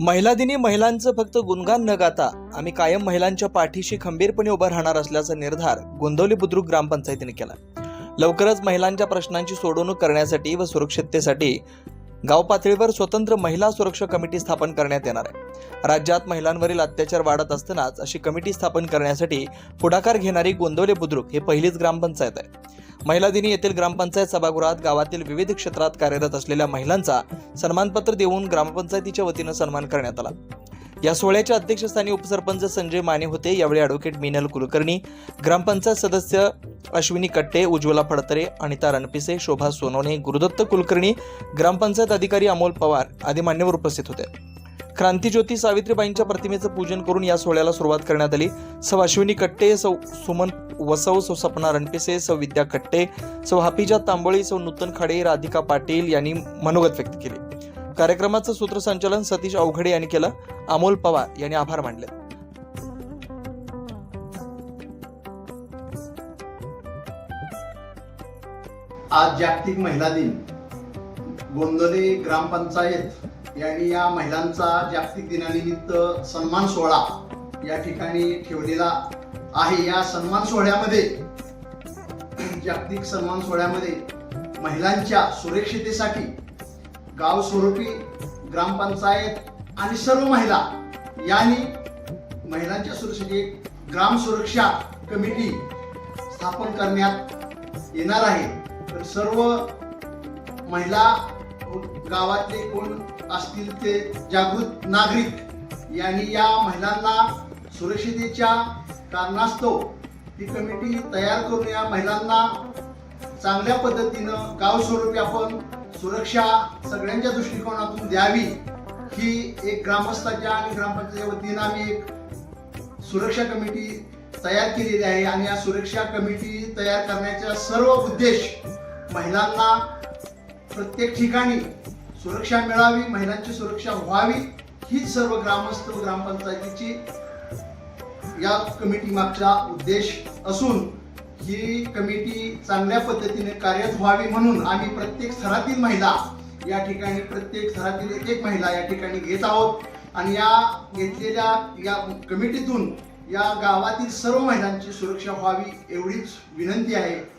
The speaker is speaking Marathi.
महिला दिनी महिलांचं फक्त गुणगान न गाता आम्ही कायम महिलांच्या पाठीशी खंबीरपणे उभं राहणार असल्याचा निर्धार गोंदवली बुद्रुक ग्रामपंचायतीने केला. लवकरच महिलांच्या प्रश्नांची सोडवणूक करण्यासाठी व सुरक्षिततेसाठी गाव पातळीवर स्वतंत्र महिला सुरक्षा कमिटी स्थापन करण्यात येणार आहे. राज्यात महिलांवरील अत्याचार वाढत असतानाच अशी कमिटी स्थापन करण्यासाठी पुढाकार घेणारी गोंदवले बुद्रुक हे पहिलीच ग्रामपंचायत आहे. महिला दिनी येथील ग्रामपंचायत सभागृहात गावातील विविध क्षेत्रात कार्यरत असलेल्या महिलांचा सन्मानपत्र देऊन ग्रामपंचायतीच्या वतीनं सन्मान करण्यात आला. या सोहळ्याच्या अध्यक्षस्थानी उपसरपंच संजय माने होते. यावेळी ॲडव्होकेट मिनल कुलकर्णी ग्रामपंचायत सदस्य अश्विनी कट्टे उज्ज्वला फडतरे अनिता रणपिसे शोभा सोनवणे गुरुदत्त कुलकर्णी ग्रामपंचायत अधिकारी अमोल पवार आदी मान्यवर उपस्थित होते. क्रांतीज्योती सावित्रीबाईंच्या प्रतिमेचं पूजन करून या सोहळ्याला सुरुवात करण्यात आली. सौ अश्विनी कट्टे सौ सुमन वसव सौ सपना रणपिसे सौ विद्या कट्टे सौ हापिजा तांबोळी सौ नूतन खाडे राधिका पाटील यांनी मनोगत व्यक्त केले. कार्यक्रमाचं सूत्रसंचालन सतीश अवघडे यांनी केलं. अमोल पवार यांनी आभार मानले. आज जागतिक महिला दिन. गोंदवले ग्रामपंचायत यांनी या महिलांचा जागतिक दिनानिमित्त सन्मान सोहळा या ठिकाणी ठेवलेला आहे. या सन्मान सोहळ्यामध्ये जागतिक सन्मान सोहळ्यामध्ये महिलांच्या सुरक्षितेसाठी गाव स्वरूपी ग्रामपंचायत आणि सर्व महिला यांनी महिलांच्या सुरक्षेची ग्राम सुरक्षा कमिटी स्थापन करण्यात येणार आहे. तर सर्व महिला गावातले कोण असतील ते जागृत नागरिक यांनी या महिलांना सुरक्षितेच्या कारणास्तव ती कमिटी तयार करून या महिलांना चांगल्या पद्धतीनं गाव स्वरूपी आपण सुरक्षा सगळ्यांच्या दृष्टिकोनातून द्यावी ही एक ग्रामस्थाच्या आणि ग्रामपंचायतीच्या वतीनं आम्ही एक सुरक्षा कमिटी तयार केलेली आहे. आणि या सुरक्षा कमिटी तयार करण्याचा सर्व उद्देश महिलांना प्रत्येक ठिकाणी सुरक्षा मिळावी महिलांची सुरक्षा व्हावी हीच सर्व ग्रामस्थ व ग्रामपंचायतीची या कमिटी मागचा उद्देश असून ही कमिटी चांगल्या पद्धतीने कार्यरत व्हावी म्हणून आम्ही प्रत्येक स्तरातील महिला या ठिकाणी प्रत्येक स्तरातील एक एक महिला या ठिकाणी घेत आहोत. आणि या घेतलेल्या या कमिटीतून या गावातील सर्व महिलांची सुरक्षा व्हावी एवढीच विनंती आहे.